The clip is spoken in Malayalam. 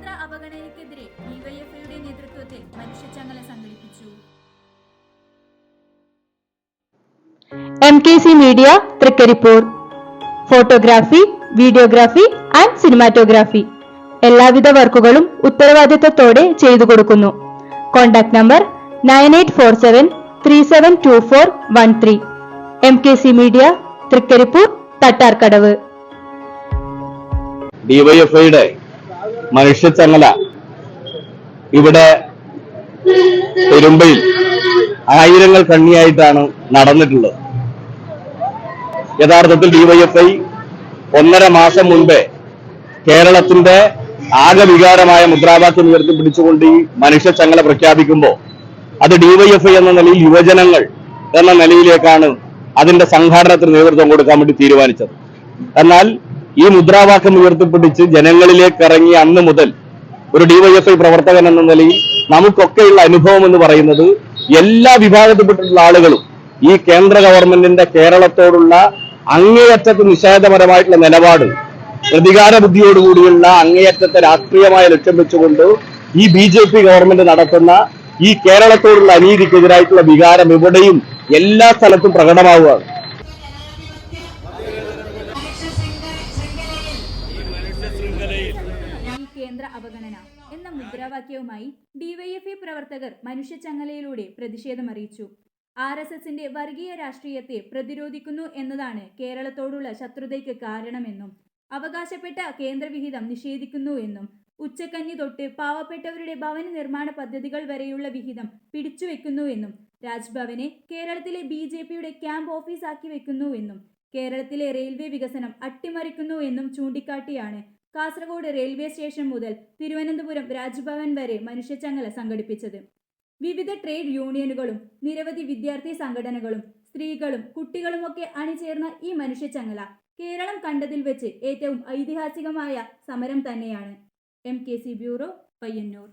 കേന്ദ്ര അവഗണനയ്ക്കെതിരെ ഡിവൈഎഫ്ഐയുടെ നേതൃത്വത്തിൽ മനുഷ്യച്ചങ്ങല സംഘടിപ്പിച്ചു. M K C media Trikaripur. Photography videography and cinematography എല്ലാവിധ വർക്കുകളും ഉത്തരവാദിത്തത്തോടെ ചെയ്തു കൊടുക്കുന്നു. Contact number nine eight four seven three seven two four one three M K C media Trikaripur Thattarkadavu. ഡിവൈഎഫ്ഐയുടെ മനുഷ്യച്ചങ്ങല ഇവിടെ പെരുമ്പയിൽ ആയിരങ്ങൾ കണ്ണിയായിട്ടാണ് നടന്നിട്ടുള്ളത്. യഥാർത്ഥത്തിൽ ഡിവൈഎഫ്ഐ ഒന്നര മാസം മുൻപേ കേരളത്തിന്റെ ആകെ വികാരമായ മുദ്രാവാക്യം ഉയർത്തിപ്പിടിച്ചുകൊണ്ട് ഈ മനുഷ്യച്ചങ്ങല പ്രഖ്യാപിക്കുമ്പോൾ അത് ഡിവൈഎഫ്ഐ എന്ന നിലയിൽ യുവജനങ്ങൾ എന്ന നിലയിലേക്കാണ് അതിന്റെ സംഘാടനത്തിന് നേതൃത്വം കൊടുക്കാൻ വേണ്ടി തീരുമാനിച്ചത്. എന്നാൽ ഈ മുദ്രാവാക്യം ഉയർത്തിപ്പിടിച്ച് ജനങ്ങളിലേക്ക് ഇറങ്ങി അന്ന് മുതൽ ഒരു ഡിവൈഎഫ്ഐ പ്രവർത്തകൻ എന്ന നിലയിൽ നമുക്കൊക്കെയുള്ള അനുഭവം എന്ന് പറയുന്നത് എല്ലാ വിഭാഗത്തിൽപ്പെട്ടിട്ടുള്ള ആളുകളും ഈ കേന്ദ്ര ഗവൺമെന്റിന്റെ കേരളത്തോടുള്ള അങ്ങേയറ്റത്ത് നിഷേധപരമായിട്ടുള്ള നിലപാട് പ്രതികാര ബുദ്ധിയോടുകൂടിയുള്ള അങ്ങേയറ്റത്തെ രാഷ്ട്രീയമായ ലക്ഷ്യം വെച്ചുകൊണ്ട് ഈ ബി ജെ പി ഗവൺമെന്റ് നടത്തുന്ന ഈ കേരളത്തോടുള്ള അനീതിക്കെതിരായിട്ടുള്ള വികാരം എവിടെയും എല്ലാ സ്ഥലത്തും പ്രകടമാവുകയാണ്. കേന്ദ്ര അവഗണന എന്ന മുദ്രാവാക്യവുമായി ഡിവൈഎഫ്ഐ പ്രവർത്തകർ മനുഷ്യച്ചങ്ങലയിലൂടെ പ്രതിഷേധമറിയിച്ചു ആർ എസ് എസിന്റെ വർഗീയ രാഷ്ട്രീയത്തെ പ്രതിരോധിക്കുന്നു എന്നതാണ് കേരളത്തോടുള്ള ശത്രുതയ്ക്ക് കാരണമെന്നും അവകാശപ്പെട്ട കേന്ദ്രവിഹിതം നിഷേധിക്കുന്നു എന്നും ഉച്ചക്കഞ്ഞി തൊട്ട് പാവപ്പെട്ടവരുടെ ഭവന നിർമ്മാണ പദ്ധതികൾ വരെയുള്ള വിഹിതം പിടിച്ചുവെക്കുന്നുവെന്നും രാജ്ഭവനെ കേരളത്തിലെ ബി ജെ പിയുടെ ക്യാമ്പ് ഓഫീസാക്കി വെക്കുന്നു എന്നും കേരളത്തിലെ റെയിൽവേ വികസനം അട്ടിമറിക്കുന്നു എന്നും ചൂണ്ടിക്കാട്ടിയാണ് കാസർഗോഡ് റെയിൽവേ സ്റ്റേഷൻ മുതൽ തിരുവനന്തപുരം രാജ്ഭവൻ വരെ മനുഷ്യച്ചങ്ങല സംഘടിപ്പിച്ചത്. വിവിധ ട്രേഡ് യൂണിയനുകളും നിരവധി വിദ്യാർത്ഥി സംഘടനകളും സ്ത്രീകളും കുട്ടികളുമൊക്കെ അണിചേർന്ന ഈ മനുഷ്യച്ചങ്ങല കേരളം കണ്ടതിൽ വെച്ച് ഏറ്റവും ഐതിഹാസികമായ സമരം തന്നെയാണ്. M K C bureau Payyanur.